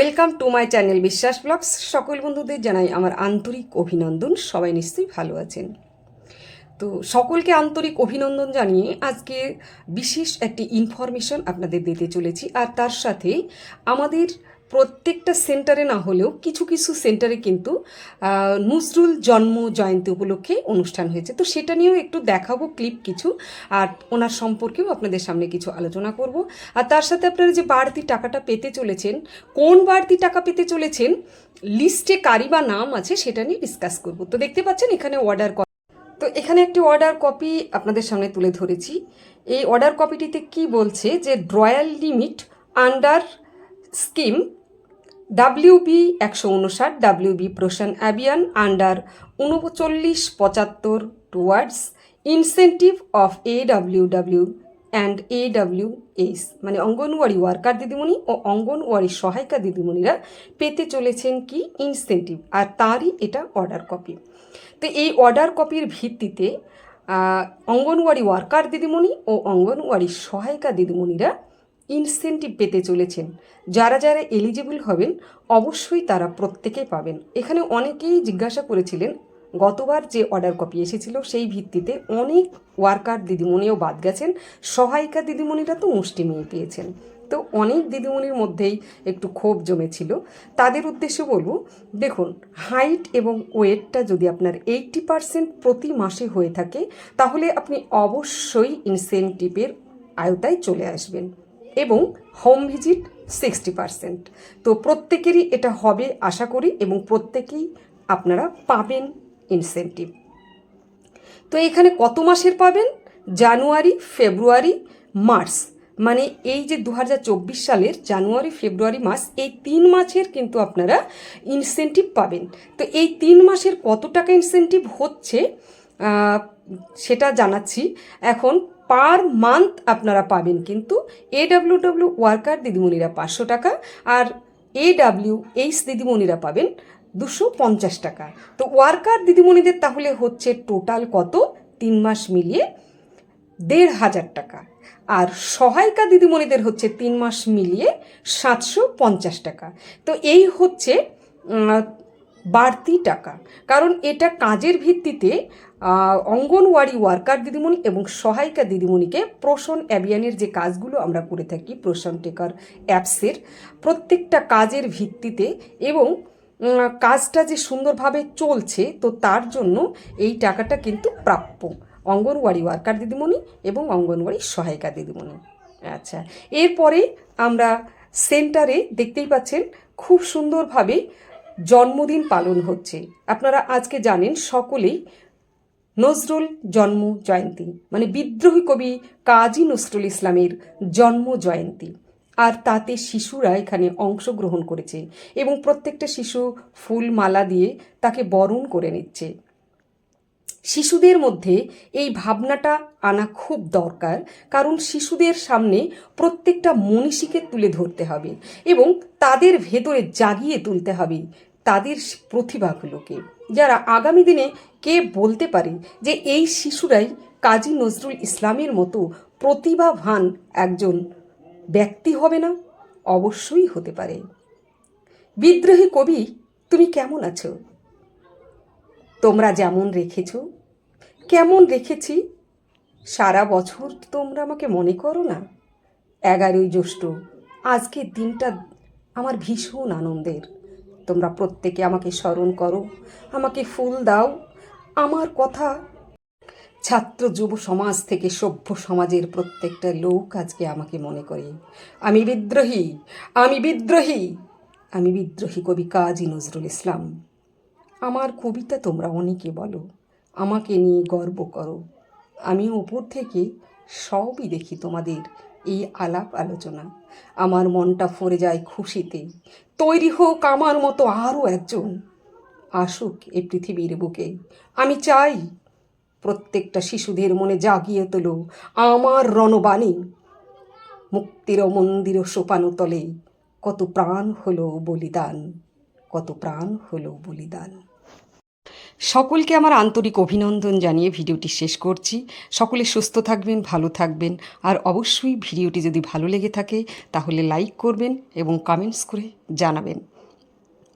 Welcome to my channel Biswas vlogs সকল বন্ধুদের জানাই আমার আন্তরিক অভিনন্দন। সবাই নিশ্চয়ই ভালো আছেন। তো সকলকে আন্তরিক অভিনন্দন জানিয়ে আজকে বিশেষ একটি ইনফরমেশন আপনাদের দিতে চলেছি। আর তার সাথে আমাদের প্রত্যেকটা সেন্টারে না হলেও কিছু কিছু সেন্টারে কিন্তু নজরুল জন্ম জয়ন্তী উপলক্ষে অনুষ্ঠান হয়েছে। তো সেটা নিয়েও একটু দেখাবো ক্লিপ কিছু, আর ওনার সম্পর্কেও আপনাদের সামনে কিছু আলোচনা করব। আর তার সাথে আপনারা যে বাড়তি টাকাটা পেতে চলেছেন, কোন বাড়তি টাকা পেতে চলেছেন, লিস্টে কারি বা নাম আছে সেটা নিয়ে ডিসকাস করব। তো দেখতে পাচ্ছেন এখানে অর্ডার তো এখানে একটি অর্ডার কপি আপনাদের সামনে তুলে ধরেছি। এই অর্ডার কপিটিতে কি বলছে যে drawal limit under scheme WB একশো উনষাট ডাব্লিউবি প্রোশন অ্যাবিয়ান আন্ডার উনচল্লিশ পঁচাত্তর towards incentive of A W W and A W H মানে অঙ্গনওয়াড়ি ওয়ার্কার দিদিমণি ও অঙ্গনওয়াড়ি সহায়িকা দিদিমণিরা পেতে চলেছেন কি ইনসেন্টিভ আর তারই এটা অর্ডার কপি তো এই অর্ডার কপির ভিত্তিতে অঙ্গনওয়াড়ি ওয়ার্কার দিদিমণি ও অঙ্গনওয়াড়ি সহায়িকা দিদিমণিরা ইনসেন্টিভ পেতে চলেছেন। যারা যারা এলিজিবল হবেন, অবশ্যই তারা প্রত্যেকেই পাবেন। এখানে অনেকেই জিজ্ঞাসা করেছিলেন, গতবার যে অর্ডার কপি এসেছিল সেই ভিত্তিতে অনেক ওয়ার্কার দিদিমণিও বাদ গেছেন। সহায়িকা দিদিমণিরা তো মুষ্টি মেয়ে পেয়েছেন। তো অনেক দিদিমণির মধ্যেই একটু ক্ষোভ জমেছিল। তাদের উদ্দেশ্যে বলব, দেখুন হাইট এবং ওয়েটটা যদি আপনার এইটটি পারসেন্ট প্রতি মাসে হয়ে থাকে, তাহলে আপনি অবশ্যই ইনসেন্টিভের আয়তায় চলে আসবেন। এবং হোম ভিজিট সিক্সটি পারসেন্ট তো প্রত্যেকেরই এটা হবে, আশা করি, এবং প্রত্যেকেই আপনারা পাবেন ইনসেন্টিভ তো এখানে কত মাসের পাবেন? January, February, March. মানে এই যে দু হাজার চব্বিশ সালের জানুয়ারি, ফেব্রুয়ারি মাস এই তিন মাসের কিন্তু আপনারা ইনসেন্টিভ পাবেন। তো এই তিন মাসের কত টাকা ইনসেন্টিভ হচ্ছে? সেটা জানাচ্ছি। এখন পার মান্থ আপনারা পাবেন কিন্তু এডাব্লিউ ডাব্লিউ ওয়ার্কার দিদিমণিরা পাঁচশো টাকা আর এডাব্লিউ এইচ দিদিমণিরা পাবেন দুশো পঞ্চাশ টাকা। তো ওয়ার্কার দিদিমণিদের তাহলে হচ্ছে টোটাল কত? তিন মাস মিলিয়ে দেড় হাজার টাকা। আর সহায়িকা দিদিমণিদের হচ্ছে তিন মাস মিলিয়ে সাতশো পঞ্চাশ টাকা। তো এই হচ্ছে বাড়তি টাকা। কারণ এটা কাজের ভিত্তিতে অঙ্গনওয়াড়ি ওয়ার্কার দিদিমণি এবং সহায়িকা দিদিমণিকে প্রোশন অ্যাবিয়ানের যে কাজগুলো আমরা করে থাকি প্রোশন টেকার অ্যাপসের প্রত্যেকটা কাজের ভিত্তিতে এবং কাজটা যে সুন্দরভাবে চলছে, তো তার জন্য এই টাকাটা কিন্তু প্রাপ্য অঙ্গনওয়াড়ি ওয়ার্কার দিদিমণি এবং অঙ্গনওয়াড়ি সহায়িকা দিদিমণি। আচ্ছা এরপরে আমরা সেন্টারে দেখতেই পাচ্ছেন খুব সুন্দরভাবে জন্মদিন পালন হচ্ছে। আপনারা আজকে জানেন সকলেই নজরুল জন্ম জয়ন্তী মানে বিদ্রোহী কবি কাজী নজরুল ইসলামের জন্ম জয়ন্তী। আর তাতে শিশুরা এখানে অংশগ্রহণ করেছে এবং প্রত্যেকটা শিশু ফুল মালা দিয়ে তাকে বরণ করে নিচ্ছে। শিশুদের মধ্যে এই ভাবনাটা আনা খুব দরকার, কারণ শিশুদের সামনে প্রত্যেকটা মনীষীকে তুলে ধরতে হবে এবং তাদের ভেতরে জাগিয়ে তুলতে হবে তাদের প্রতিভাগুলোকে। যারা আগামী দিনে কে বলতে পারে যে এই শিশুরাই কাজী নজরুল ইসলামের মতো প্রতিভাবান একজন ব্যক্তি হবে না? অবশ্যই হতে পারে। বিদ্রোহী কবি, তুমি কেমন আছো? তোমরা যেমন রেখেছ, কেমন রেখেছি? সারা বছর তোমরা আমাকে মনে করো না। এগারোই জ্যৈষ্ঠ, আজকের দিনটা আমার ভীষণ আনন্দের। তোমরা প্রত্যেকে আমাকে স্মরণ করো, আমাকে ফুল দাও। আমার কথা ছাত্র যুব সমাজ থেকে সভ্য সমাজের প্রত্যেকটা লোক আজকে আমাকে মনে করে। আমি বিদ্রোহী আমি বিদ্রোহী আমি বিদ্রোহী কবি কাজী নজরুল ইসলাম। আমার কবিতা তোমরা অনেকে বলো, আমাকে নিয়ে গর্ব করো। আমি উপর থেকে সবই দেখি তোমাদের এই আলাপ আলোচনা। আমার মনটা ভরে যায় খুশিতে। তৈরি হোক আমার মতো আরও একজন। আসুক এ পৃথিবীর বুকে। আমি চাই প্রত্যেকটা শিশুদের মনে জাগিয়ে তোলো আমার রণবাণী। মুক্তির মন্দির সোপানো তলে কত প্রাণ হলো বলিদান, কত প্রাণ হলো বলিদান। সকলকে আমার আন্তরিক অভিনন্দন জানিয়ে ভিডিওটি শেষ করছি। সকলে সুস্থ থাকবেন, ভালো থাকবেন। আর অবশ্যই ভিডিওটি যদি ভালো লেগে থাকে, তাহলে লাইক করবেন এবং কমেন্টস করে জানাবেন।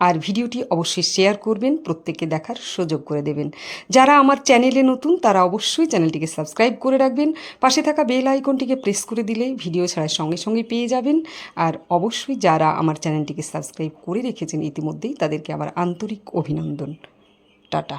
আর ভিডিওটি অবশ্যই শেয়ার করবেন, প্রত্যেককে দেখার সুযোগ করে দেবেন। যারা আমার চ্যানেলে নতুন, তারা অবশ্যই চ্যানেলটিকে সাবস্ক্রাইব করে রাখবেন। পাশে থাকা বেল আইকনটিকে প্রেস করে দিলে ভিডিও ছাড়ার সঙ্গে সঙ্গে পেয়ে যাবেন। আর অবশ্যই যারা আমার চ্যানেলটিকে সাবস্ক্রাইব করে রেখেছেন, ইতিমধ্যেই তাদেরকে আমার আন্তরিক অভিনন্দন। টাটা।